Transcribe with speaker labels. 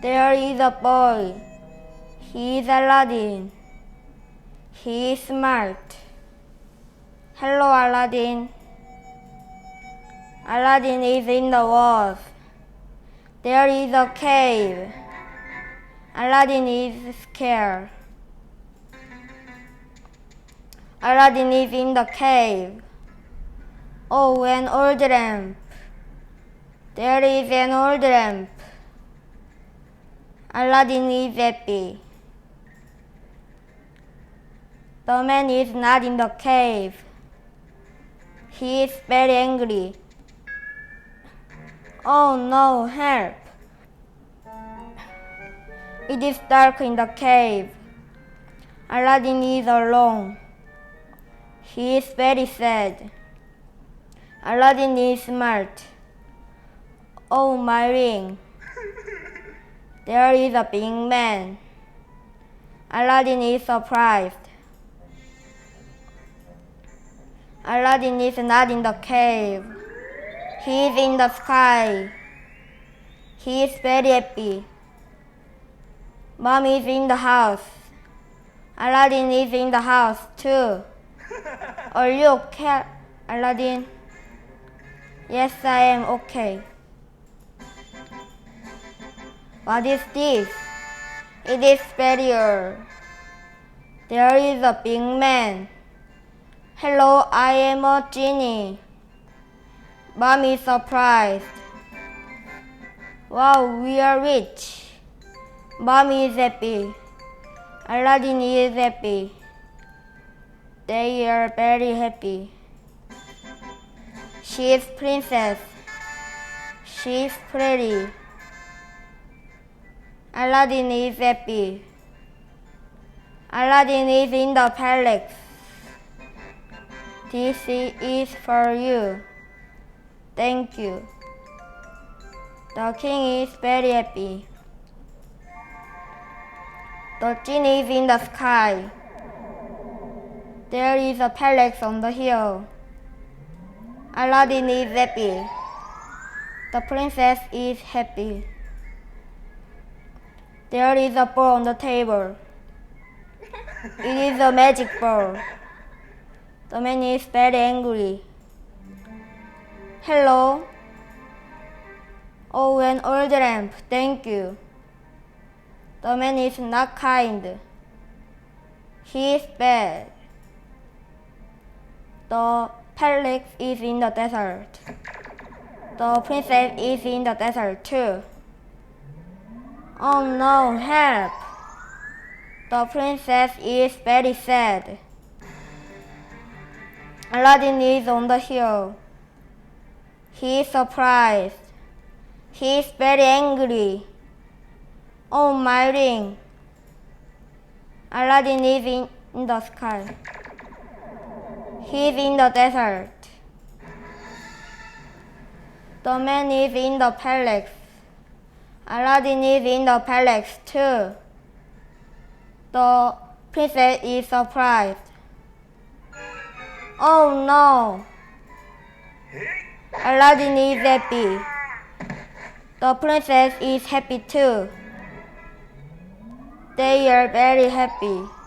Speaker 1: There is a boy. He is Aladdin. He is smart. Hello, Aladdin. Aladdin is in the walls. There is a cave. Aladdin is scared. Aladdin is in the cave. Oh, an old lamp. There is an old lamp. Aladdin is happy. The man is not in the cave. He is very angry. Oh no, help! It is dark in the cave. Aladdin is alone. He is very sad. Aladdin is smart. Oh, my ring. There is a big man. Aladdin is surprised. Aladdin is not in the cave. He is in the sky. He is very happy. Mom is in the house. Aladdin is in the house too. Are you okay, Aladdin? Yes, I am okay. What is this? It is barrier. There is a big man. Hello, I am a genie. Mom is surprised. Wow, we are rich. Mom is happy. Aladdin is happy. They are very happy. She is princess. She is pretty. Aladdin is happy. Aladdin is in the palace. This is for you. Thank you. The king is very happy. The genie is in the sky. There is a palace on the hill. Aladdin is happy. The princess is happy. There is a ball on the table. It is a magic ball. The man is very angry. Hello. Oh, an old lamp. Thank you. The man is not kind. He is bad. The palace is in the desert. The princess is in the desert too. Oh no, help! The princess is very sad. Aladdin is on the hill. He is surprised. He is very angry. Oh, my ring. Aladdin is in, in the sky. He is in the desert. The man is in the palace. Aladdin is in the palace too. The princess is surprised. Oh no! Aladdin is happy. The princess is happy too. They are very happy.